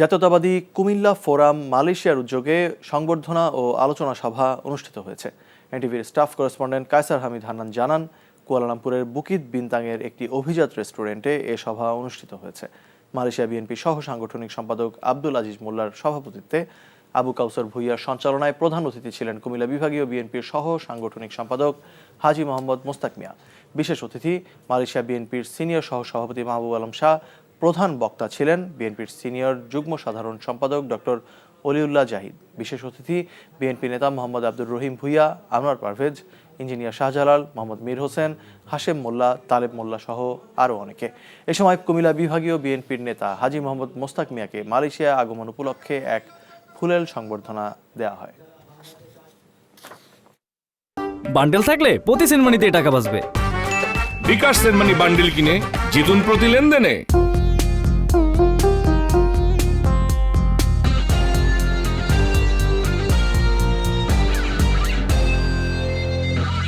জাতীয়তাবাদী কুমিল্লা ফোরাম মালয়েশিয়ার উদ্যোগে সংবর্ধনা ও আলোচনা সভা অনুষ্ঠিত হয়েছে। এনটিভির স্টাফ করেসপন্ডেন্ট কায়সার হামিদ হান্নান জানান, কুয়ালালামপুরের বুকিত বিনতাংয়ের একটি অভিজাত রেস্টুরেন্টে এ সভা অনুষ্ঠিত হয়েছে। মালয়েশিয়া বিএনপি সহ সাংগঠনিক সম্পাদক আব্দুল আজিজ মোল্লার সভাপতিত্বে আবু কাউসার ভুইয়ার সঞ্চালনায় প্রধান অতিথি ছিলেন কুমিল্লা বিভাগীয় বিএনপির সহ সাংগঠনিক সম্পাদক হাজি মোহাম্মদ মোস্তাক মিয়া। বিশেষ অতিথি মালয়েশিয়া বিএনপির সিনিয়র সহ সভাপতি মাহবুব আলম শাহ প্রধান বক্তা ছিলেন বিএনপির সিনিয়র যুগ্ম সাধারণ সম্পাদক ডক্টর অলিউল্লাহ জাহিদ। বিশেষ অতিথি বিএনপি নেতা মোহাম্মদ আব্দুর রহিম ভুইয়া আনোয়ার পারভেজ ইঞ্জিনিয়ার শাহজালাল মোহাম্মদ মীর হোসেন হাশেম মোল্লা তালেব মোল্লা সহ আরও অনেকে। এ সময় কুমিল্লা বিভাগীয় বিএনপির নেতা হাজি মোহাম্মদ মোস্তাক মিয়াকে মালয়েশিয়া আগমন উপলক্ষে এক ফুলেল সংবর্ধনা দেওয়া হয়। বান্ডেল থাকলে প্রতি সেনমানিতে টাকা বাঁচবে। বিকাশ সেনমানি বান্ডিল কিনে জিতুন প্রতি লেনদেনে।